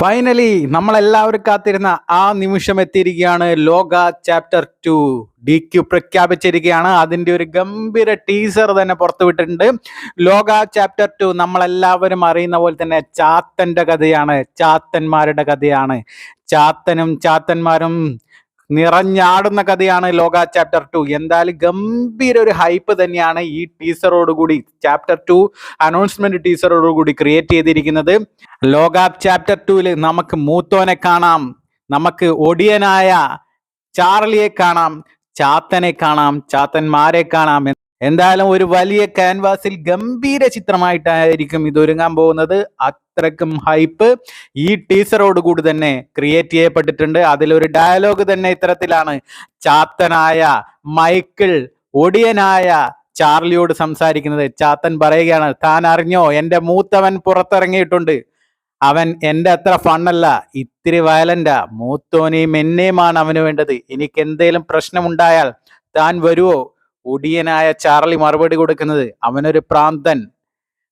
Finally നമ്മളെല്ലാവരും കാത്തിരുന്ന ആ നിമിഷം എത്തിയിരിക്കുകയാണ് ലോക ചാപ്റ്റർ ടു ഡി ക്യു പ്രഖ്യാപിച്ചിരിക്കുകയാണ്. അതിന്റെ ഒരു ഗംഭീര ടീസർ തന്നെ പുറത്തുവിട്ടിട്ടുണ്ട് ലോക ചാപ്റ്റർ ടു നമ്മളെല്ലാവരും അറിയുന്ന പോലെ തന്നെ ചാത്തന്റെ കഥയാണ്. ചാത്തന്മാരുടെ കഥയാണ്. ചാത്തനും ചാത്തന്മാരും നിറഞ്ഞാടുന്ന കഥയാണ് ലോക ചാപ്റ്റർ ടു എന്തായാലും ഗംഭീര ഒരു ഹൈപ്പ് തന്നെയാണ് ഈ ടീസറോട് കൂടി ചാപ്റ്റർ ടു അനൗൺസ്മെന്റ് ടീസറോട് കൂടി ക്രിയേറ്റ് ചെയ്തിരിക്കുന്നത്. ലോക ചാപ്റ്റർ ടുവിൽ നമുക്ക് മൂത്തോനെ കാണാം നമുക്ക് ഒടിയനായ ചാർലിയെ കാണാം ചാത്തനെ കാണാം ചാത്തന്മാരെ കാണാം എന്തായാലും ഒരു വലിയ ക്യാൻവാസിൽ ഗംഭീര ചിത്രമായിട്ടായിരിക്കും ഇത് ഒരുങ്ങാൻ പോകുന്നത്. അത്രക്കും ഹൈപ്പ് ഈ ടീസറോട് കൂടി തന്നെ ക്രിയേറ്റ് ചെയ്യപ്പെട്ടിട്ടുണ്ട്. അതിലൊരു ഡയലോഗ് തന്നെ ഇത്തരത്തിലാണ്. ചാത്തനായ മൈക്കിൾ ഒടിയനായ ചാർലിയോട് സംസാരിക്കുന്നത്. ചാത്തൻ പറയുകയാണ് താൻ അറിഞ്ഞോ എന്റെ മൂത്തവൻ പുറത്തിറങ്ങിയിട്ടുണ്ട്. അവൻ എന്റെ അത്ര ഫണ്ണല്ല. ഇത്തിരി വയലന്റാ. മൂത്തോനെയും എന്നെയുമാണ് അവന് വേണ്ടത്. എനിക്ക് എന്തേലും പ്രശ്നമുണ്ടായാൽ താൻ വരുവോ? ഒടിയനായ ചാർലി മറുപടി കൊടുക്കുന്നത് അവനൊരു പ്രാന്തൻ.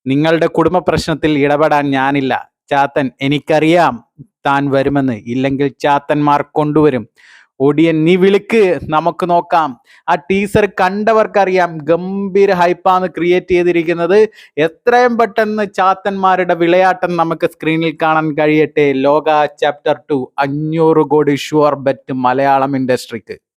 നിങ്ങളുടെ കുടുംബ പ്രശ്നത്തിൽ ഇടപെടാൻ ഞാനില്ല. ചാത്തൻ എനിക്കറിയാം താൻ വരുമെന്ന്. ഇല്ലെങ്കിൽ ചാത്തന്മാർ കൊണ്ടുവരും. ഒടിയൻ നീ വിളിക്ക്. നമുക്ക് നോക്കാം. ആ ടീസർ കണ്ടവർക്കറിയാം ഗംഭീര ഹൈപ്പാന്ന് ക്രിയേറ്റ് ചെയ്തിരിക്കുന്നത്. എത്രയും പെട്ടെന്ന് ചാത്തന്മാരുടെ വിളയാട്ടം നമുക്ക് സ്ക്രീനിൽ കാണാൻ കഴിയട്ടെ. ലോക ചാപ്റ്റർ ടു അഞ്ഞൂറ് കോടി ഷുവർ ബെറ്റ് മലയാളം ഇൻഡസ്ട്രിക്ക്.